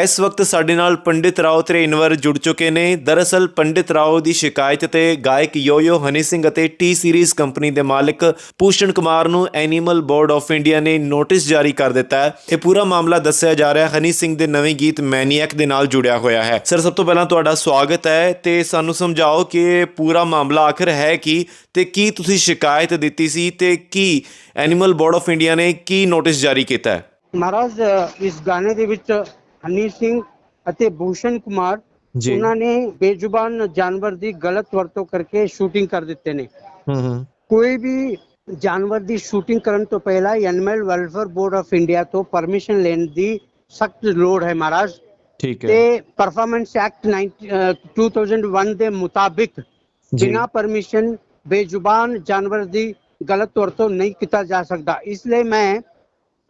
ਇਸ ਵਕਤ ਸਾਡੇ ਨਾਲ ਪੰਡਿਤ ਰਾਓ ਤ੍ਰੇਨਵਰ ਜੁੜ ਚੁੱਕੇ ਨੇ। ਦਰਅਸਲ ਪੰਡਿਤ ਰਾਓ ਦੀ ਸ਼ਿਕਾਇਤ ਤੇ ਗਾਇਕ ਯੋਯੋ ਹਨੀ ਸਿੰਘ ਅਤੇ ਟੀ ਸੀਰੀਜ਼ ਕੰਪਨੀ ਦੇ ਮਾਲਕ ਭੂਸ਼ਣ ਕੁਮਾਰ ਨੂੰ ਐਨੀਮਲ ਬੋਰਡ ਆਫ ਇੰਡੀਆ ਨੇ ਨੋਟਿਸ ਜਾਰੀ ਕਰ ਦਿੱਤਾ ਹੈ। ਇਹ ਪੂਰਾ ਮਾਮਲਾ ਦੱਸਿਆ ਜਾ ਰਿਹਾ ਹੈ। ਹਨੀ ਸਿੰਘ ਦੇ ਨਵੇਂ ਗੀਤ ਮੈਨੀਅਕ ਦੇ ਨਾਲ ਜੁੜਿਆ ਹੋਇਆ ਹੈ। ਸਰ, ਸਭ ਤੋਂ ਪਹਿਲਾਂ ਤੁਹਾਡਾ ਸਵਾਗਤ ਹੈ ਤੇ ਸਾਨੂੰ ਸਮਝਾਓ ਕਿ ਪੂਰਾ ਮਾਮਲਾ ਆਖਰ ਹੈ ਕੀ ਤੇ ਕੀ ਤੁਸੀਂ ਸ਼ਿਕਾਇਤ ਦਿੱਤੀ ਸੀ ਤੇ ਕੀ ਐਨੀਮਲ ਬੋਰਡ ਆਫ ਇੰਡੀਆ ਨੇ ਕੀ ਨੋਟਿਸ ਜਾਰੀ ਕੀਤਾ ਹੈ? ਮਹਾਰਾਜ, ਇਸ ਗਾਣੇ ਦੇ ਵਿੱਚ ਹਨੀ ਸਿੰਘ ਅਤੇ ਭੂਸ਼ਣ ਕੁਮਾਰ ਜੀ। ਉਹਨਾਂ ਨੇ ਬੇਜ਼ੁਬਾਨ ਜਾਨਵਰ ਦੀ ਗਲਤ ਵਰਤੋਂ ਕਰਕੇ ਸ਼ੂਟਿੰਗ ਕਰ ਦਿੱਤੇ ਨੇ। ਹੂੰ ਹੂੰ। ਕੋਈ ਵੀ ਜਾਨਵਰ ਦੀ ਸ਼ੂਟਿੰਗ ਕਰਨ ਤੋਂ ਪਹਿਲਾਂ animal welfare board of India ਤੋਂ ਪਰਮਿਸ਼ਨ ਲੈਣ ਦੀ ਸਖਤ ਲੋੜ ਹੈ ਮਹਾਰਾਜ। ਠੀਕ ਹੈ। ਤੇ ਪਰਫਾਰਮੈਂਸ ਐਕਟ 2001 ਦੇ ਮੁਤਾਬਿਕ ਬਿਨਾ ਪਰਮਿਸ਼ਨ ਬੇਜ਼ੁਬਾਨ ਜਾਨਵਰ ਦੀ ਗਲਤ ਵਰਤੋਂ ਨਹੀਂ ਕੀਤਾ ਜਾ ਸਕਦਾ। ਇਸ ਲਈ ਮੈਂ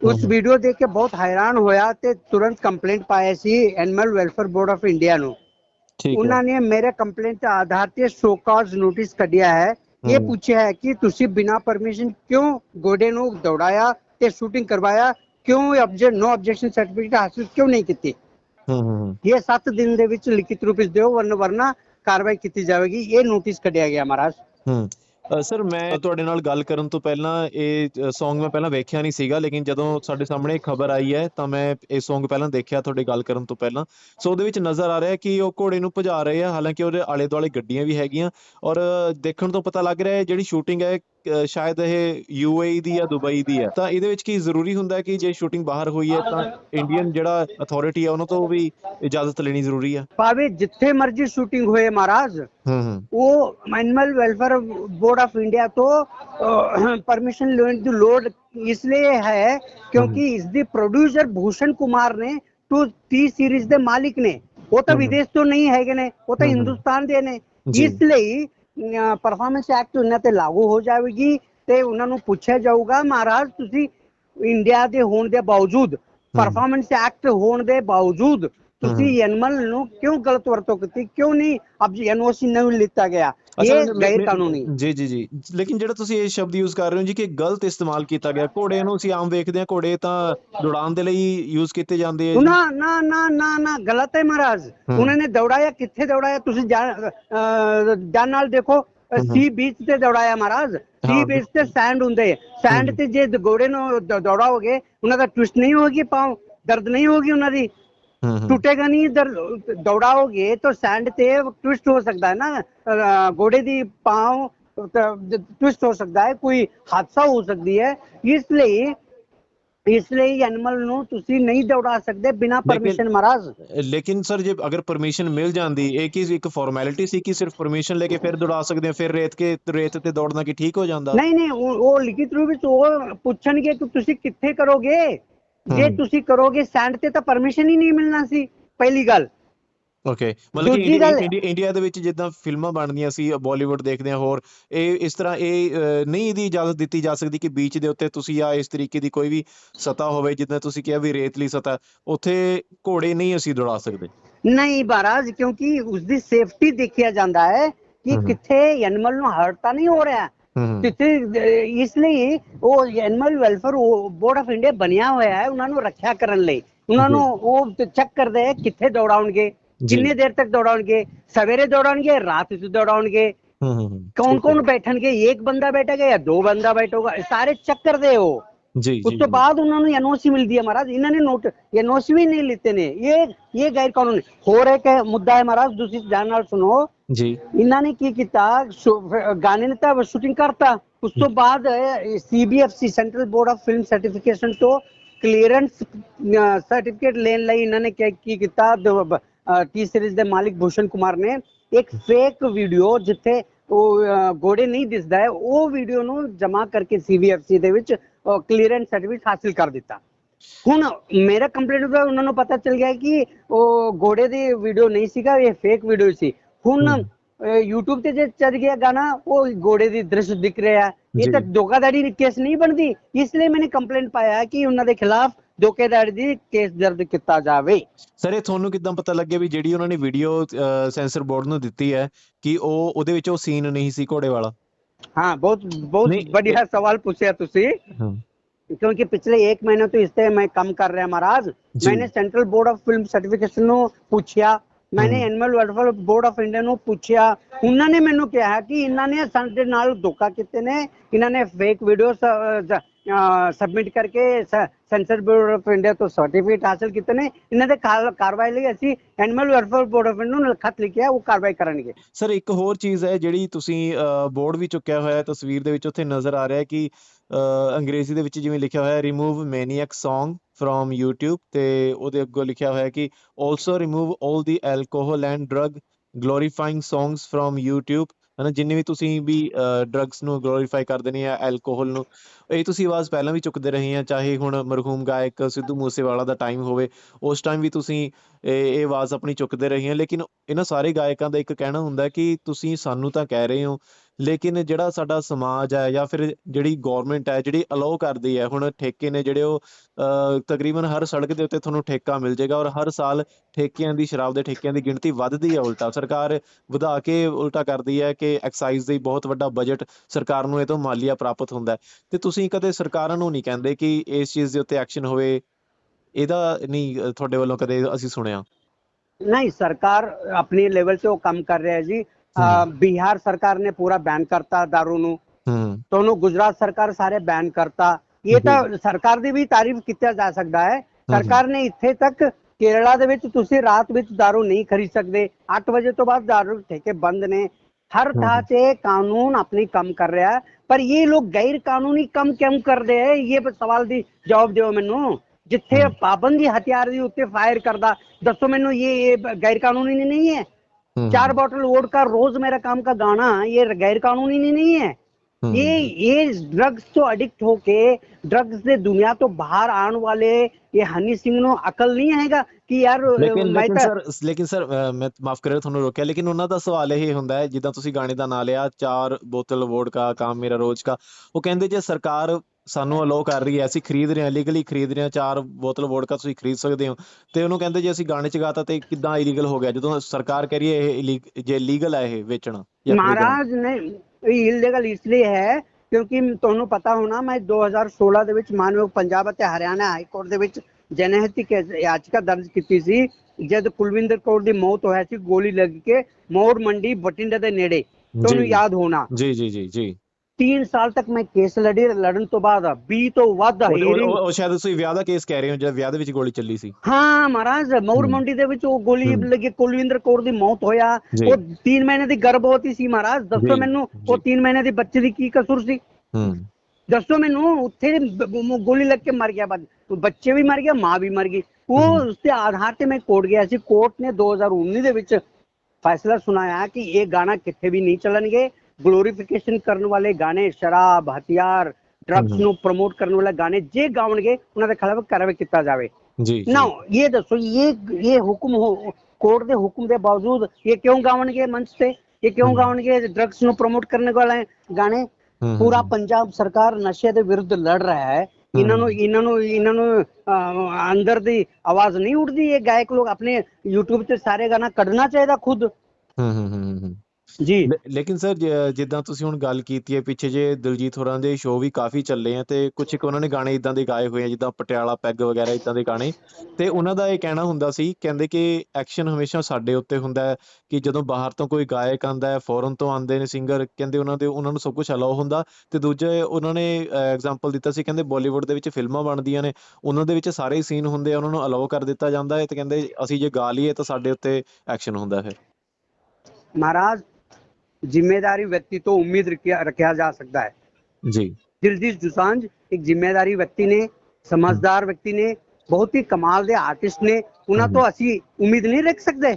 ਉਸ। ਵੀਡੀਓ ਦੇਖ ਕੇ ਬਹੁਤ ਹੈਰਾਨ ਹੋਇਆ ਤੇ ਤੁਰੰਤ ਕੰਪਲੇਂਟ ਪਾਇਆ ਸੀ animal welfare board of India ਨੂੰ ਉਹਨਾਂ ਨੇ ਮੇਰੇ ਕੰਪਲੇਂਟ ਦੇ ਆਧਾਰ ਤੇ ਸ਼ੋਕਾਜ਼ ਨੋਟਿਸ ਕੱਢਿਆ ਹੈ ਇਹ। ਪੁੱਛਿਆ ਹੈ ਕਿ ਤੁਸੀਂ ਬਿਨਾ ਪਰਮਿਸ਼ਨ ਕਿਉਂ ਗੋਡੇ ਨੂੰ ਦੌੜਾਇਆ ਤੇ ਸ਼ੂਟਿੰਗ ਕਰਵਾਇਆ ਕਿਉਂ ਅਬਜੈਕਟ ਨੋ ਆਬਜੈਕਸ਼ਨ ਸਰਟੀਫਿਕੇਟ ਹਾਸਲ ਕਿਉਂ ਨਹੀਂ ਕੀਤੀ ਹੂੰ ਹੂੰ ਇਹ 7 ਦਿਨ ਦੇ ਵਿੱਚ ਲਿਖਿਤ ਰੂਪ ਵਿੱਚ ਦਿਓ ਵਰਨ ਵਰਨਾ ਕਾਰਵਾਈ ਕੀਤੀ ਜਾਵੇਗੀ ਇਹ ਨੋਟਿਸ ਕੱਢਿਆ ਗਿਆ ਮਹਾਰਾਜ ਹੂੰ ਸਰ, ਮੈਂ ਤੁਹਾਡੇ ਨਾਲ ਗੱਲ ਕਰਨ ਤੋਂ ਪਹਿਲਾਂ ਇਹ Song ਮੈਂ ਪਹਿਲਾਂ ਵੇਖਿਆ ਨਹੀਂ ਸੀਗਾ, ਲੇਕਿਨ ਜਦੋਂ ਸਾਡੇ ਸਾਹਮਣੇ ਖਬਰ ਆਈ ਹੈ, ਤਾਂ ਮੈਂ ਇਹ Song ਪਹਿਲਾਂ ਦੇਖਿਆ ਤੁਹਾਡੇ ਗੱਲ ਕਰਨ ਤੋਂ ਪਹਿਲਾਂ। ਸੋ ਉਹਦੇ ਵਿੱਚ ਨਜ਼ਰ ਆ ਰਿਹਾ ਕਿ ਉਹ ਘੋੜੇ ਨੂੰ ਭਜਾ ਰਹੇ ਆ, ਹਾਲਾਂਕਿ ਉਹਦੇ ਆਲੇ ਦੁਆਲੇ ਗੱਡੀਆਂ ਵੀ ਹੈਗੀਆਂ ਔਰ ਦੇਖਣ ਤੋਂ ਪਤਾ ਲੱਗ ਰਿਹਾ ਹੈ, ਜਿਹੜੀ ਸ਼ੂਟਿੰਗ ਹੈ ਸ਼ਾਇਦ ਇਹ UAE ਦੀ ਜਾਂ ਦੁਬਈ ਦੀ ਹੈ ਤਾਂ ਇਹਦੇ ਵਿੱਚ ਕੀ ਜ਼ਰੂਰੀ ਹੁੰਦਾ ਕਿ ਜੇ ਸ਼ੂਟਿੰਗ ਬਾਹਰ ਹੋਈ ਹੈ ਤਾਂ ਇੰਡੀਅਨ ਜਿਹੜਾ ਅਥਾਰਟੀ ਹੈ ਉਹਨਾਂ ਤੋਂ ਵੀ ਇਜਾਜ਼ਤ ਲੈਣੀ ਜ਼ਰੂਰੀ ਹੈ ਭਾਵੇਂ ਜਿੱਥੇ ਮਰਜ਼ੀ ਸ਼ੂਟਿੰਗ ਹੋਏ ਮਹਾਰਾਜ ਉਹ animal welfare board of India ਤੋਂ ਪਰਮਿਸ਼ਨ ਲੈਣ ਦੀ ਲੋੜ ਇਸ ਲਈ ਹੈ ਕਿਉਂਕਿ ਇਸ ਦੀ ਪ੍ਰੋਡਿਊਸਰ ਭੂਸ਼ਣ ਕੁਮਾਰ ਨੇ ਟੂ ਟੀ ਸੀਰੀਜ਼ ਦੇ ਮਾਲਿਕ ਨੇ ਉਹ ਤਾਂ। ਵਿਦੇਸ਼ ਤੋਂ ਨਹੀਂ ਹੈਗੇ ਨੇ ਉਹ ਤਾਂ। ਹਿੰਦੁਸਤਾਨ ਦੇ ਨੇ। ਇਸ ਲਈ ਪਰਫਾਰਮੈਂਸ ਐਕਟ ਉਹਨਾਂ ਤੇ ਲਾਗੂ ਹੋ ਜਾਵੇਗੀ ਤੇ ਉਹਨਾਂ ਨੂੰ ਪੁੱਛਿਆ ਜਾਊਗਾ ਮਹਾਰਾਜ ਤੁਸੀਂ ਇੰਡੀਆ ਦੇ ਹੋਣ ਦੇ ਬਾਵਜੂਦ ਪਰਫਾਰਮੈਂਸ ਐਕਟ ਹੋਣ ਦੇ ਬਾਵਜੂਦ ਤੁਸੀਂ ਐਨੀਮਲ ਨੂੰ ਕਿਉਂ ਗਲਤ ਵਰਤੋਂ ਕੀਤੀ? ਕਿਉਂ ਨਹੀਂ? ਅਬ ਐਨਓਸੀ ਨਹੀਂ ਲਿੱਤਾ ਗਿਆ। ਇਹ ਗੈਰ ਕਾਨੂੰਨੀ ਜੀ ਜੀ ਜੀ। ਲੇਕਿਨ ਜਿਹੜਾ ਤੁਸੀਂ ਇਹ ਸ਼ਬਦ ਯੂਜ਼ ਕਰ ਰਹੇ ਹੋ ਜੀ ਕਿ ਗਲਤ ਇਸਤੇਮਾਲ ਕੀਤਾ ਗਿਆ ਘੋੜੇ ਨੂੰ ਅਸੀਂ ਆਮ ਵੇਖਦੇ ਹਾਂ ਘੋੜੇ ਤਾਂ ਦੌੜਾਉਣ ਦੇ ਲਈ ਯੂਜ਼ ਕੀਤੇ ਜਾਂਦੇ ਆ ਨਾ ਨਾ ਨਾ ਨਾ ਨਾ ਗਲਤ ਹੈ ਮਹਾਰਾਜ। ਉਹਨਾਂ ਨੇ ਦੌੜਾਇਆ ਕਿੱਥੇ ਦੌੜਾਇਆ? ਤੁਸੀਂ ਜਾਣ ਨਾਲ ਦੇਖੋ। ਸੀ ਬੀਚ ਤੇ ਦੌੜਾਇਆ ਮਹਾਰਾਜ। ਸੀ ਬੀਚ ਤੇ ਸੈਂਡ ਹੁੰਦੇ ਸੈਂਡ। ਤੇ ਜੇ ਘੋੜੇ ਨੂੰ ਦੌੜਾਓਗੇ ਉਹਨਾਂ ਦਾ ਟਵਿਸਟ ਨਹੀਂ ਹੋਗੀ ਪਾਉ ਦਰਦ ਨਹੀਂ ਹੋਗੀ ਉਹਨਾਂ ਦੀ। ਟੁੱਟੇਗਾ ਨਹੀਂ ਦਰ ਦੌੜਾਓਗੇ ਤਾਂ ਸੈਂਡ ਤੇ ਟਵਿਸਟ ਹੋ ਸਕਦਾ ਹੈ ਨਾ ਅਹ, ਘੋੜੇ ਦੀ ਪਾਉ ਟਵਿਸਟ ਹੋ ਸਕਦਾ ਹੈ ਕੋਈ ਹਾਦਸਾ ਹੋ ਸਕਦੀ ਹੈ। ਇਸ ਲਈ ਇਸ ਲਈ ਐਨੀਮਲ ਨੂੰ ਤੁਸੀਂ ਨਹੀਂ ਦੌੜਾ ਸਕਦੇ ਬਿਨਾ ਪਰਮਿਸ਼ਨ ਮਹਾਰਾਜ। ਲੇਕਿਨ ਸਰ ਜੇ ਅਗਰ ਪਰਮਿਸ਼ਨ ਮਿਲ ਜਾਂਦੀ ਇਹ ਕੀ ਇੱਕ ਫਾਰਮੈਲਿਟੀ ਸੀ ਕਿ ਸਿਰਫ ਪਰਮਿਸ਼ਨ ਲੈ ਕੇ ਫਿਰ ਦੌੜਾ ਸਕਦੇ ਆ ਫਿਰ ਰੇਤ ਕੇ ਰੇਤ ਤੇ ਦੌੜਨਾ ਕੀ ਠੀਕ ਹੋ ਜਾਂਦਾ? ਨਹੀਂ ਨਹੀਂ ਉਹ ਉਹ ਲਿਖਿਤ ਰੂਪ ਵਿੱਚ ਉਹ ਪੁੱਛਣਗੇ ਕਿ ਤੁਸੀਂ ਕਿੱਥੇ ਕਰੋਗੇ? ਜੇ। ਤੁਸੀਂ ਕਰੋਗੇ ਸੈਂਡ ਤੇ ਤਾਂ ਪਰਮਿਸ਼ਨ ਹੀ ਨਹੀਂ ਮਿਲਣਾ ਸੀ ਪਹਿਲੀ ਗੱਲ ਓਕੇ ਮਤਲਬ ਕਿ ਇੰਡੀਆ- ਦੇ ਵਿੱਚ ਜਿੱਦਾਂ ਫਿਲਮਾਂ ਬਣਦੀਆਂ ਸੀ ਬਾਲੀਵੁੱਡ ਦੇਖਦੇ ਆ ਹੋਰ ਇਹ ਇਸ ਤਰ੍ਹਾਂ ਇਹ ਨਹੀਂ ਇਹਦੀ ਇਜਾਜ਼ਤ ਦਿੱਤੀ ਜਾ ਸਕਦੀ ਕਿ ਬੀਚ ਦੇ ਉੱਤੇ ਤੁਸੀਂ ਆ ਇਸ ਤਰੀਕੇ ਦੀ ਕੋਈ ਵੀ ਸਤਾ ਹੋਵੇ ਜਿੱਦਾਂ ਤੁਸੀਂ ਕਿਹਾ ਵੀ ਰੇਤਲੀ ਸਤਾ ਉੱਥੇ ਘੋੜੇ ਨਹੀਂ ਅਸੀਂ ਦੌੜਾ ਸਕਦੇ ਨਹੀਂ ਮਹਾਰਾਜ ਕਿਉਂਕਿ ਉਸ ਦੀ ਸੇਫਟੀ ਦੇਖਿਆ ਜਾਂਦਾ ਹੈ ਕਿ। ਕਿੱਥੇ ਐਨੀਮਲ ਨੂੰ ਹਰਟ ਤਾਂ ਨਹੀਂ ਹੋ ਰਿਹਾ ਇਸ ਲਈ ਉਹ animal welfare board of India ਬਣਿਆ ਹੋਇਆ ਹੈ ਉਹਨਾਂ ਨੂੰ ਰੱਖਿਆ ਕਰਨ ਲਈ। ਉਹਨਾਂ ਨੂੰ ਉਹ ਚੈੱਕ ਕਰਦੇ ਹੈ ਕਿੱਥੇ ਦੌੜਾਉਣਗੇ ਜਿੰਨੇ ਦੇਰ ਤੱਕ ਦੌੜਾਉਣਗੇ ਸਵੇਰੇ ਦੌੜਾਉਣਗੇ ਰਾਤ ਨੂੰ ਦੌੜਾਉਣਗੇ। ਕੌਣ ਕੌਣ ਬੈਠਣਗੇ ਇੱਕ ਬੰਦਾ ਬੈਠੇਗਾ ਜਾਂ ਦੋ ਬੰਦਾ ਬੈਠੋਗਾ ਸਾਰੇ ਚੈੱਕ ਕਰਦੇ ਹੋ। ਜੀ ਉਸ ਤੋਂ ਬਾਅਦ ਉਹਨਾਂ ਨੂੰ ਐਨਓਸੀ ਮਿਲਦੀ ਹੈ ਮਹਾਰਾਜ। ਇਹਨਾਂ ਨੇ ਨੋਟ ਐਨਓਸੀ ਵੀ ਨਹੀਂ ਲਿੱਤੇ ਨੇ। ਇਹ ਇਹ ਗੈਰ ਕਾਨੂੰਨੀ ਹੋਰ ਇੱਕ ਮੁੱਦਾ ਹੈ ਮਹਾਰਾਜ ਤੁਸੀਂ ਧਿਆਨ ਨਾਲ ਸੁਣੋ। ਜੀ। ਇਹਨਾਂ ਨੇ ਕੀ ਕੀਤਾ ਗਾਣੇ ਨੇ ਤਾਂ ਸ਼ੂਟਿੰਗ ਕਰਤਾ ਉਸ ਤੋਂ ਬਾਅਦ CBFC central board of film certification ਤੋਂ ਕਲੀਅਰੈਂਸ ਸਰਟੀਫਿਕੇਟ ਲੈਣ ਲਈ ਇਹਨਾਂ ਨੇ ਕੀ ਕੀਤਾ ਟੀ ਸੀਰੀਜ਼ ਦੇ ਮਾਲਿਕ ਭੂਸ਼ਣ ਕੁਮਾਰ ਨੇ ਇੱਕ ਫੇਕ ਵੀਡੀਓ ਜਿੱਥੇ ਉਹ ਘੋੜੇ ਨਹੀਂ ਦਿਸਦਾ ਹੈ ਉਹ ਵੀਡੀਓ ਨੂੰ ਜਮ੍ਹਾਂ ਕਰਕੇ ਸੀਬੀਐਫਸੀ ਦੇ ਵਿੱਚ ਕਲੀਅਰੈਂਸ ਸਰਟੀਫਿਕੇਟ ਹਾਸਿਲ ਕਰ ਦਿੱਤਾ ਹੁਣ ਮੇਰਾ ਕੰਪਲੇਂਟ ਉਹਨਾਂ ਨੂੰ ਪਤਾ ਚੱਲ ਗਿਆ ਕਿ ਉਹ ਘੋੜੇ ਦੀ ਵੀਡੀਓ ਨਹੀਂ ਸੀਗਾ ਇਹ ਫੇਕ ਵੀਡੀਓ ਸੀ ਹੁਣ YouTube ਤੇ ਜੇ ਚੱਲ ਗਿਆ ਗਾਣਾ ਉਹ ਘੋੜੇ ਦੀ ਦ੍ਰਿਸ਼ ਦਿਖ ਰਿਹਾ। ਇਹ ਤਾਂ ਧੋਖਾਧੜੀ ਕੇਸ ਨਹੀਂ ਬਣਦੀ। ਇਸ ਲਈ ਮੈਨੇ ਕੰਪਲੇਂਟ ਪਾਇਆ ਕਿ ਉਹਨਾਂ ਦੇ ਖਿਲਾਫ ਧੋਖੇਦਾਰੀ ਦੀ ਕੇਸ ਦਰਜ ਕੀਤਾ ਜਾਵੇ। ਸਰ ਇਹ ਤੁਹਾਨੂੰ ਕਿਦਾਂ ਪਤਾ ਲੱਗਿਆ ਵੀ ਜਿਹੜੀ ਉਹਨਾਂ ਨੇ ਵੀਡੀਓ ਸੈਂਸਰ ਬੋਰਡ ਨੂੰ ਦਿੱਤੀ ਹੈ ਕਿ ਉਹ ਉਹਦੇ ਵਿੱਚ ਉਹ ਸੀਨ ਨਹੀਂ ਸੀ ਘੋੜੇ ਵਾਲਾ? ਹਾਂ ਬਹੁਤ ਬਹੁਤ ਵਧੀਆ ਸਵਾਲ ਪੁੱਛਿਆ ਤੁਸੀਂ। क्योंकि पिछले एक महीने तो इससे मैं कम कर रहा महाराज मैंने central board of film certification पूछा ਮੈਨੇ ਹਮ। Animal welfare board of India ਨੂੰ ਪੁੱਛਿਆ ਉਹਨਾਂ ਨੇ ਮੈਨੂੰ ਕਿਹਾ ਕਿ ਇਹਨਾਂ ਨੇ ਸਾਡੇ ਨਾਲ ਧੋਖਾ ਕੀਤੇ ਨੇ ਇਹਨਾਂ ਨੇ ਫੇਕ ਵੀਡੀਓਸ ਸਬਮਿਟ ਕਰਕੇ ਸੈਂਸਰ ਬੋਰਡ ਆਫ ਇੰਡੀਆ ਤੋਂ ਸਰਟੀਫਿਕੇਟ ਹਾਸਲ ਕੀਤੇ ਨੇ। ਇਹਨਾਂ ਦੇ ਕਾਰਵਾਈ ਲਈ ਅਸੀਂ animal welfare board of India ਨੂੰ ਖਤ ਲਿਖਿਆ, ਉਹ ਕਾਰਵਾਈ ਕਰਨਗੇ। ਸਰ ਇੱਕ ਹੋਰ ਚੀਜ਼ ਹੈ ਜਿਹੜੀ ਤੁਸੀਂ ਬੋਰਡ ਵੀ ਚੁੱਕਿਆ ਹੋਇਆ ਹੈ, ਤਸਵੀਰ ਦੇ ਵਿੱਚ ਉੱਥੇ ਨਜ਼ਰ ਆ ਰਿਹਾ ਹੈ ਕਿ ਅੰਗਰੇਜ਼ੀ ਦੇ ਵਿੱਚ ਜਿਵੇਂ ਲਿਖਿਆ ਹੋਇਆ ਹੈ remove maniac Song from YouTube ਤੇ ਉਹਦੇ ਅੱਗੇ ਲਿਖਿਆ ਹੋਇਆ ਹੈ ਕਿ also remove 올 the alcohol and drug glorifying songs from YouTube ਹਨਾ, ਜਿੰਨੇ ਵੀ ਤੁਸੀਂ ਵੀ ਡਰੱਗਸ ਨੂੰ ਗਲੋਰੀਫਾਈ ਕਰਦੇ ਨੇ ਜਾਂ ਐਲਕੋਹਲ ਨੂੰ, ਇਹ ਤੁਸੀਂ ਆਵਾਜ਼ ਪਹਿਲਾਂ ਵੀ ਚੁੱਕਦੇ ਰਹੇ ਆ, ਚਾਹੇ ਹੁਣ ਮਰਹੂਮ ਗਾਇਕ ਸਿੱਧੂ ਮੂਸੇਵਾਲਾ ਦਾ ਟਾਈਮ ਹੋਵੇ, ਉਸ ਟਾਈਮ ਵੀ ਤੁਸੀਂ ਇਹ ਆਵਾਜ਼ ਆਪਣੀ ਚੁੱਕਦੇ ਰਹੇ ਆ, ਲੇਕਿਨ ਇਹਨਾਂ ਸਾਰੇ ਗਾਇਕਾਂ ਦਾ ਇੱਕ ਕਹਿਣਾ ਹੁੰਦਾ ਕਿ ਤੁਸੀਂ ਸਾਨੂੰ ਤਾਂ ਕਹਿ ਰਹੇ ਹੋ ਲੇਕਿਨ ਜਿਹੜਾ ਸਾਡਾ ਸਮਾਜ ਹੈ ਜਾਂ ਫਿਰ ਜਿਹੜੀ ਗਵਰਨਮੈਂਟ ਹੈ, ਜਿਹੜੀ ਅਲਾਉ ਕਰਦੀ ਹੈ, ਹੁਣ ਠੇਕੇ ਨੇ ਜਿਹੜੇ ਉਹ ਤਕਰੀਬਨ ਹਰ ਸੜਕ ਦੇ ਉੱਤੇ ਤੁਹਾਨੂੰ ਠੇਕਾ ਮਿਲ ਜਾਏਗਾ ਔਰ ਹਰ ਸਾਲ ਠੇਕਿਆਂ ਦੀ, ਸ਼ਰਾਬ ਦੇ ਠੇਕਿਆਂ ਦੀ ਗਿਣਤੀ ਵੱਧਦੀ ਹੈ ਉਲਟਾ। ਸਰਕਾਰ ਵਧਾ ਕੇ ਉਲਟਾ ਕਰਦੀ ਹੈ ਕਿ ਐਕਸਾਈਜ਼ ਦੀ ਬਹੁਤ ਵੱਡਾ ਬਜਟ ਸਰਕਾਰ ਨੂੰ ਇਹ ਤੋਂ ਮਾਲੀਆ ਪ੍ਰਾਪਤ ਹੁੰਦਾ ਤੇ ਤੁਸੀਂ ਕਦੇ ਸਰਕਾਰਾਂ ਨੂੰ ਨਹੀਂ ਕਹਿੰਦੇ ਕਿ ਇਸ ਚੀਜ਼ ਦੇ ਉੱਤੇ ਐਕਸ਼ਨ ਹੋਵੇ? ਇਹਦਾ ਨਹੀਂ, ਤੁਹਾਡੇ ਵੱਲੋਂ ਕਦੇ ਅਸੀਂ ਸੁਣਿਆ? ਨਹੀਂ, ਸਰਕਾਰ ਆਪਣੇ ਲੈਵਲ ਤੇ ਉਹ ਕੰਮ ਕਰ ਰਿਹਾ ਹੈ ਜੀ। आ, बिहार सरकार ने पूरा बैन करता दारू ਨੂੰ ਹੂੰ ਤੁਹਾਨੂੰ ਗੁਜਰਾਤ ਸਰਕਾਰ ਸਾਰੇ ਬੈਨ ਕਰਤਾ ਇਹ ਤਾਂ ਸਰਕਾਰ ਦੀ ਵੀ ਤਾਰੀਫ ਕੀਤਾ ਜਾ ਸਕਦਾ ਹੈ ਸਰਕਾਰ ਨੇ ਇੱਥੇ ਤੱਕ ਕੇਰਲਾ ਦੇ ਵਿੱਚ ਤੁਸੀਂ ਰਾਤ ਵਿੱਚ दारू ਨਹੀਂ ਖਰੀਦ ਸਕਦੇ 8 ਵਜੇ ਤੋਂ ਬਾਅਦ दारू ਠੇਕੇ ਬੰਦ ਨੇ ਹਰ ਥਾਂ ਤੇ ਕਾਨੂੰਨ ਆਪਣੀ ਕੰਮ ਕਰ ਰਿਹਾ ਹੈ ਪਰ ਇਹ ਲੋਕ ਗੈਰ ਕਾਨੂੰਨੀ ਕੰਮ ਕਿਉਂ ਕਰਦੇ ਹੈ ਇਹ ਸਵਾਲ ਦੀ ਜਵਾਬ ਦਿਓ ਮੈਨੂੰ ਜਿੱਥੇ ਹਮ। ਪਾਬੰਦੀ ਹਥਿਆਰ ਦੀ ਉੱਤੇ ਫਾਇਰ ਕਰਦਾ ਦੱਸੋ ਮੈਨੂੰ ਇਹ ਇਹ ਗੈਰ ਕਾਨੂੰਨੀ नहीं है ਹੂੰ, चार बोतल वोट का रोज मेरा काम का गाना ये गैर कानूनी नहीं है ਇਹ ਇਹ ਡਰੱਗਸ ਤੋਂ ਐਡਿਕਟ ਹੋ ਕੇ ਡਰੱਗਸ ਦੇ ਦੁਨੀਆ ਤੋਂ ਬਾਹਰ ਆਉਣ ਵਾਲੇ ਇਹ ਹਨੀ ਸਿੰਘ ਨੂੰ ਅਕਲ ਨਹੀਂ ਹੈਗਾ ਕਿ ਯਾਰ ਮੈਂ ਸਰ ਲੇਕਿਨ ਸਰ ਮੈਂ ਮਾਫ ਕਰਿਆ ਤੁਹਾਨੂੰ ਰੋਕਿਆ ਲੇਕਿਨ ਉਹਨਾਂ ਦਾ ਸਵਾਲ ਇਹ ਹੁੰਦਾ ਹੈ ਜਿੱਦਾਂ ਤੁਸੀਂ ਗਾਣੇ ਦਾ ਨਾਂ ਲਿਆ ਚਾਰ ਬੋਤਲ ਵੋਡਕਾ ਕਾਮ ਮੇਰਾ ਰੋਜ਼ ਦਾ ਉਹ ਕਹਿੰਦੇ ਜੇ ਸਰਕਾਰ ਸਾਨੂੰ ਅਲੋ ਕਰ ਰਹੀ ਐ ਅਸੀਂ ਖਰੀਦ ਰਹੇ ਹਾਂ ਲੀਗਲੀ ਖਰੀਦ ਰਹੇ ਹਾਂ ਚਾਰ ਬੋਤਲ ਵੋਡਕਾ ਤੁਸੀਂ ਖਰੀਦ ਸਕਦੇ ਹੋ ਤੇ ਉਹਨੂੰ ਕਹਿੰਦੇ ਜੇ ਅਸੀਂ ਗਾਣੇ ਚ ਗਾਤਾ ਤੇ ਕਿਦਾਂ ਇਲੀਗਲ ਹੋ ਗਿਆ ਜਦੋਂ ਸਰਕਾਰ ਕਹਿ ਰਹੀ ਹੈ ਇਹ ਜੇ ਲੀਗਲ ਹੈ ਇਹ ਵੇਚਣਾ ਮਹਾਰਾਜ ਨੇ ਇਲੀਗਲ ਇਸ ਲਈ ਹੈ ਕਿਉਂਕਿ ਤੁਹਾਨੂੰ ਪਤਾ ਹੋਣਾ ਮੈਂ 2016 ਦੇ ਵਿੱਚ ਮਾਨਯੋਗ ਪੰਜਾਬ ਅਤੇ ਹਰਿਆਣਾ ਹਾਈ ਕੋਰਟ ਦੇ ਵਿੱਚ ਜਨਹਿਤ ਯਾਚਕਾ ਦਰਜ ਕੀਤੀ ਸੀ ਜਦ ਕੁਲਵਿੰਦਰ ਕੌਰ ਦੀ ਮੌਤ ਹੋਇਆ ਸੀ ਗੋਲੀ ਲੱਗ ਕੇ ਮੋੜ ਮੰਡੀ ਬਟਿੰਡਾ ਦੇ ਨੇੜੇ ਤੁਹਾਨੂੰ। ਯਾਦ ਹੋਣਾ ਜੀ ਜੀ ਜੀ ਜੀ 3 ਸਾਲ ਤੱਕ ਮੈਂ ਕੇਸ ਲੜੀ ਲੜਨ ਤੋਂ ਬਾਅਦ 20 ਤੋਂ ਵੱਧ ਹੀਰਿੰਗ ਉਹ ਸ਼ਾਇਦ ਤੁਸੀਂ ਵਿਆਹ ਦਾ ਕੇਸ ਕਹਿ ਰਹੇ ਹੋ ਜਦ ਵਿਆਹ ਦੇ ਵਿੱਚ ਗੋਲੀ ਚੱਲੀ ਸੀ ਹਾਂ ਮਹਾਰਾਜ ਹਮ। ਮੰਡੀ ਦੇ ਵਿੱਚ ਉਹ ਗੋਲੀ। ਲੱਗੀ ਕੁਲਵਿੰਦਰ ਕੌਰ ਦੀ ਮੌਤ ਹੋਇਆ। ਉਹ 3 ਮਹੀਨੇ ਦੀ ਗਰਭਵਤੀ ਸੀ ਮਹਾਰਾਜ ਦੱਸੋ ਮੈਨੂੰ ਉਹ ਜੀ। 3 ਮਹੀਨੇ ਦੀ ਬੱਚੇ ਦੀ ਕੀ ਕਸੂਰ ਸੀ ਹੂੰ ਦੱਸੋ ਮੈਨੂੰ ਉੱਥੇ ਗੋਲੀ ਲੱਗ ਕੇ ਮਰ ਗਿਆ ਬੱਚ- ਬੱਚੇ ਵੀ ਮਰ ਗਿਆ ਮਾਂ ਵੀ ਮਰ ਗਈ ਉਹ। ਉਸ ਦੇ ਆਧਾਰ ਤੇ ਮੈਂ ਕੋਰਟ ਗਿਆ ਸੀ ਕੋਰਟ ਨੇ 2019 ਦੇ ਵਿੱਚ ਫੈਸਲਾ ਸੁਣਾਇਆ ਕਿ ਇਹ ਗਾਣਾ ਕਿੱਥੇ ਵੀ ਨਹੀਂ ਚੱਲਣਗੇ ਗਲੋਰੀਫਿਕੇਸ਼ਨ ਕਰਨ ਵਾਲੇ ਗਾਣੇ ਸ਼ਰਾਬ ਹਥਿਆਰ ਡਰੱਗਸ। ਨੂੰ ਪ੍ਰਮੋਟ ਕਰਨ ਵਾਲੇ ਗਾਣੇ ਜੇ ਗਾਉਣਗੇ ਉਹਨਾਂ ਦੇ ਖਿਲਾਫ ਕਾਰਵਾਈ ਕੀਤਾ ਜਾਵੇ। ਜੀ। ਨਾ ਇਹ ਦੱਸੋ ਇਹ ਇਹ ਹੁਕਮ ਹੋ ਕੋਰਟ ਦੇ ਹੁਕਮ ਦੇ ਬਾਵਜੂਦ ਇਹ ਕਿਉਂ ਗਾਉਣਗੇ ਮੰਚ ਤੇ? ਇਹ ਕਿਉਂ। ਗਾਉਣਗੇ? ਡਰੱਗਸ ਨੂੰ ਪ੍ਰਮੋਟ ਕਰਨ ਵਾਲੇ ਗਾਣੇ? ਪੂਰਾ ਪੰਜਾਬ ਸਰਕਾਰ ਨਸ਼ੇ ਦੇ ਵਿਰੁੱਧ ਲੜ ਰਿਹਾ ਹੈ। ਇਹਨਾਂ ਨੂੰ ਇਹਨਾਂ ਨੂੰ ਇਹਨਾਂ ਨੂੰ ਅੰਦਰ ਦੀ ਆਵਾਜ਼ ਨਹੀਂ ਉੱਠਦੀ। ਇਹ ਗਾਇਕ ਲੋਕ ਆਪਣੇ YouTube ਤੇ ਸਾਰੇ ਗਾਣਾ ਕੱਢਣਾ ਚਾਹੀਦਾ ਖੁਦ। ਹੂੰ ਹੂੰ ਹੂੰ ਜੀ। ਲੇਕਿਨ ਸਰ ਜਿੱਦਾਂ ਤੁਸੀਂ ਹੁਣ ਗੱਲ ਕੀਤੀ ਹੈ ਪਿੱਛੇ ਜੇ ਦਿਲਜੀਤ ਹੋਰਾਂ ਦੇ ਸ਼ੋਅ ਵੀ ਕਾਫੀ ਚੱਲੇ ਆ ਤੇ ਕੁਝ ਇੱਕ ਉਹਨਾਂ ਨੇ ਗਾਣੇ ਇਦਾਂ ਦੇ ਗਾਏ ਹੋਏ ਆ ਜਿੱਦਾਂ ਪਟਿਆਲਾ ਪੈਗ ਵਗੈਰਾ ਇਦਾਂ ਦੇ ਗਾਣੇ। ਤੇ ਉਹਨਾਂ ਦਾ ਇਹ ਕਹਿਣਾ ਹੁੰਦਾ ਸੀ ਕਹਿੰਦੇ ਕਿ ਐਕਸ਼ਨ ਹਮੇਸ਼ਾ ਸਾਡੇ ਉੱਤੇ ਹੁੰਦਾ ਹੈ ਕਿ ਜਦੋਂ ਬਾਹਰ ਤੋਂ ਕੋਈ ਗਾਇਕ ਆਂਦਾ ਹੈ ਫੋਰਨ ਤੋਂ ਆਂਦੇ ਨੇ ਸਿੰਗਰ ਕਹਿੰਦੇ ਉਹਨਾਂ ਦੇ ਉਹਨਾਂ ਨੂੰ ਸਭ ਕੁਝ ਅਲਾਉ ਹੁੰਦਾ। ਤੇ ਦੂਜੇ ਉਹਨਾਂ ਨੇ ਐਗਜ਼ਾਮਪਲ ਦਿੱਤਾ ਸੀ ਕਹਿੰਦੇ ਬਾਲੀਵੁੱਡ ਦੇ ਵਿੱਚ ਫਿਲਮਾਂ ਬਣਦੀਆਂ ਨੇ ਉਹਨਾਂ ਦੇ ਵਿੱਚ ਸਾਰੇ ਸੀਨ ਹੁੰਦੇ ਆ ਉਹਨਾਂ ਨੂੰ ਅਲਾਉ ਕਰ ਦਿੱਤਾ ਜਾਂਦਾ ਹੈ ਤੇ ਕਹਿੰਦੇ ਅਸੀਂ ਜੇ ਗਾ ਲਈਏ ਤਾਂ ਸਾਡੇ ਉੱਤੇ ਐਕਸ਼ਨ ਹੁੰਦਾ ਫਿਰ। ਮਹਾਰਾਜ जिम्मेदारी व्यक्ति तो उम्मीद रखा रखा जा सकता है ਜੀ दिलजीत दोसांझ एक जिम्मेदारी व्यक्ति ने समझदार व्यक्ति ने बहुत ही कमाल ਦੇ ਆਰਟਿਸਟ ਨੇ ਉਹਨਾਂ ਤੋਂ ਅਸੀਂ ਉਮੀਦ ਨਹੀਂ ਰੱਖ ਸਕਦੇ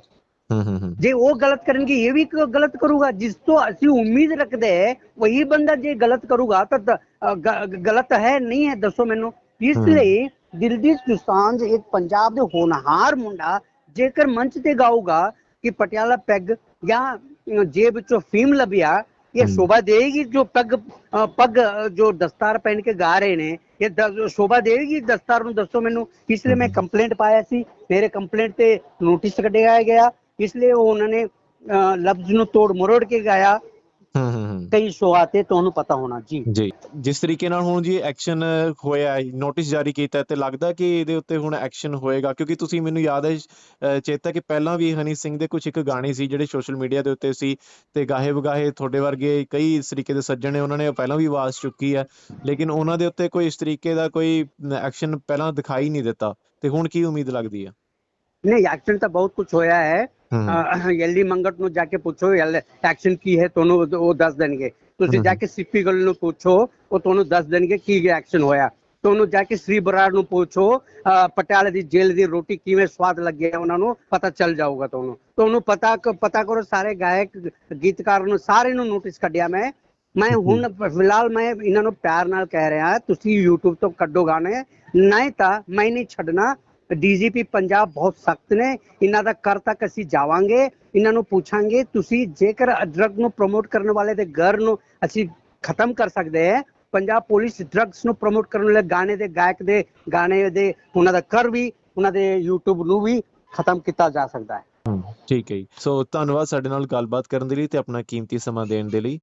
ਹੂੰ ਹੂੰ ਹੂੰ ਜੇ ਉਹ ਗਲਤ ਕਰਨਗੇ ਇਹ ਵੀ ਕ- ਗਲਤ ਕਰੂਗਾ ਜਿਸ ਤੋਂ ਅਸੀਂ ਉਮੀਦ ਰੱਖਦੇ ਹੈ ਵਹੀ ਬੰਦਾ ਜੇ ਗਲਤ ਕਰੂਗਾ ਤਾਂ ਦ- ਅ, ਗ- ਗਲਤ ਹੈ ਨਹੀਂ ਹੈ ਦੱਸੋ ਮੈਨੂੰ ਇਸ ਹਮ। ਲਈ ਦਿਲਜੀਤ ਦੋਸਾਂਝ ਇੱਕ ਪੰਜਾਬ ਦੇ ਹੋਣਹਾਰ ਮੁੰਡਾ ਜੇਕਰ ਮੰਚ ਤੇ ਗਾਊਗਾ ਕਿ ਪਟਿਆਲਾ ਪੈਗ ਜਾਂ ਅ, ਜੇਬ ਵਿੱਚੋਂ ਫੀਮ ਲੱਭਿਆ ਇਹ। ਸ਼ੋਭਾ ਦੇਗੀ ਜੋ ਪੱਗ ਪੱਗ ਜੋ ਦਸਤਾਰ ਪਹਿਨ ਕੇ ਗਾ ਰਹੇ ਨੇ? ਇਹ ਸ਼ੋਭਾ ਦੇਗੀ ਦਸਤਾਰ ਨੂੰ? ਦੱਸੋ ਮੈਨੂੰ। ਇਸ ਲਈ ਮੈਂ। ਕੰਪਲੇਂਟ ਪਾਇਆ ਸੀ। ਮੇਰੇ ਕੰਪਲੇਂਟ ਤੇ ਨੋਟਿਸ ਕੱਢਿਆ ਗਿਆ। ਇਸ ਲਈ ਉਹ ਉਹਨਾਂ ਨੇ ਲਫ਼ਜ਼ ਨੂੰ ਤੋੜ ਮਰੋੜ ਕੇ ਗਾਇਆ। ਹੂੰ ਕਈ ਸ਼ੋਆ ਤੁਹਾਨੂੰ ਪਤਾ ਹੋਣਾ ਜੀ। ਜੀ। ਜਿਸ ਤਰੀਕੇ ਨਾਲ ਹੁਣ ਜੀ ਐਕਸ਼ਨ ਹੋਇਆ ਹੈ ਨੋਟਿਸ ਜਾਰੀ ਕੀਤਾ ਤੇ ਲੱਗਦਾ ਕਿ ਇਹਦੇ ਉੱਤੇ ਹੁਣ ਐਕਸ਼ਨ ਹੋਏਗਾ ਕਿਉਂਕਿ ਤੁਸੀਂ ਮੈਨੂੰ ਯਾਦ ਹੈ ਚੇਤਾ ਕਿ ਪਹਿਲਾਂ ਵੀ ਹਨੀ ਸਿੰਘ ਦੇ ਕੁਝ ਇੱਕ ਗਾਣੇ ਸੀ ਜਿਹੜੇ ਸੋਸ਼ਲ ਮੀਡੀਆ ਦੇ ਉੱਤੇ ਸੀ ਤੇ ਗਾਹੇ ਬਗਾਹੇ ਤੁਹਾਡੇ ਵਰਗੇ ਕਈ ਇਸ ਤਰੀਕੇ ਦੇ ਸੱਜਣ ਨੇ ਉਹਨਾਂ ਨੇ ਪਹਿਲਾਂ ਵੀ ਆਵਾਜ਼ ਚੁੱਕੀ ਹੈ ਲੇਕਿਨ ਉਹਨਾਂ ਦੇ ਉੱਤੇ ਕੋਈ ਇਸ ਤਰੀਕੇ ਦਾ ਕੋਈ ਐਕਸ਼ਨ ਪਹਿਲਾਂ ਦਿਖਾਈ ਨਹੀਂ ਦਿੱਤਾ ਤੇ ਹੁਣ ਕੀ ਉਮੀਦ ਲੱਗਦੀ ਹੈ? ਨਹੀਂ ਐਕਸ਼ਨ ਤਾਂ ਬਹੁਤ ਕੁਝ ਹੋਇਆ ਹੈ ਐਲਡੀ ਮੰਗਟ ਨੂੰ ਜਾ ਕੇ ਪੁੱਛੋ ਐਕਸ਼ਨ ਕੀ ਹੈ ਤੁਹਾਨੂੰ ਉਹ ਦੱਸ ਦੇਣਗੇ ਤੁਸੀਂ ਜਾ ਕੇ ਸੀਪੀ ਗਲ ਨੂੰ ਪੁੱਛੋ ਉਹ ਤੁਹਾਨੂੰ ਦੱਸ ਦੇਣਗੇ ਕੀ ਐਕਸ਼ਨ ਹੋਇਆ ਤੁਹਾਨੂੰ ਜਾ ਕੇ ਸ੍ਰੀ ਬਰਾੜ ਨੂੰ ਪੁੱਛੋ ਪਟਿਆਲੇ ਦੀ ਜੇਲ੍ਹ ਦੀ ਰੋਟੀ ਕਿਵੇਂ ਸਵਾਦ ਲੱਗੀ ਹੈ ਉਹਨਾਂ ਨੂੰ ਪਤਾ ਚੱਲ ਜਾਊਗਾ ਤੁਹਾਨੂੰ ਤੁਹਾਨੂੰ ਪਤਾ ਪਤਾ ਕਰੋ ਸਾਰੇ ਗਾਇਕ ਗੀਤਕਾਰ ਨੂੰ ਸਾਰੇ ਨੂੰ ਨੋਟਿਸ ਕੱਢਿਆ ਮੈਂ ਮੈਂ ਹੁਣ ਫਿਲਹਾਲ ਮੈਂ ਇਹਨਾਂ ਨੂੰ ਪਿਆਰ ਨਾਲ ਕਹਿ ਰਿਹਾ ਤੁਸੀਂ YouTube ਤੋਂ ਕੱਢੋ ਗਾਣੇ ਨਹੀਂ ਤਾਂ ਮੈਂ ਨਹੀਂ ਛੱਡਣਾ ਡੀਜੀਪੀ ਪੰਜਾਬ ਬਹੁਤ ਸਖਤ ਨੇ। ਇਹਨਾਂ ਦਾ ਕਰ ਤੱਕ ਅਸੀਂ ਜਾਵਾਂਗੇ। ਇਹਨਾਂ ਨੂੰ ਪੁੱਛਾਂਗੇ, ਤੁਸੀਂ ਜੇਕਰ ਡਰਗ ਨੂੰ ਪ੍ਰਮੋਟ ਕਰਨ ਵਾਲੇ ਦੇ ਘਰ ਨੂੰ ਅਸੀਂ ਖਤਮ ਕਰ ਸਕਦੇ ਹਾਂ, ਪੰਜਾਬ ਪੁਲਿਸ ਡਰੱਗਸ ਨੂੰ ਪ੍ਰਮੋਟ ਕਰਨ ਵਾਲੇ ਗਾਣੇ ਦੇ ਗਾਇਕ ਦੇ ਗਾਣੇ ਦੇ ਉਹਨਾਂ ਦਾ ਕਰ ਵੀ, ਉਹਨਾਂ ਦੇ YouTube ਨੂੰ ਵੀ ਖਤਮ ਕੀਤਾ ਜਾ ਸਕਦਾ ਹੈ। ਠੀਕ ਹੈ ਜੀ। ਸੋ ਧੰਨਵਾਦ ਸਾਡੇ ਨਾਲ ਗੱਲਬਾਤ ਕਰਨ ਦੇ ਲਈ ਤੇ ਆਪਣਾ ਕੀਮਤੀ ਸਮਾਂ ਦੇਣ ਦੇ ਲਈ।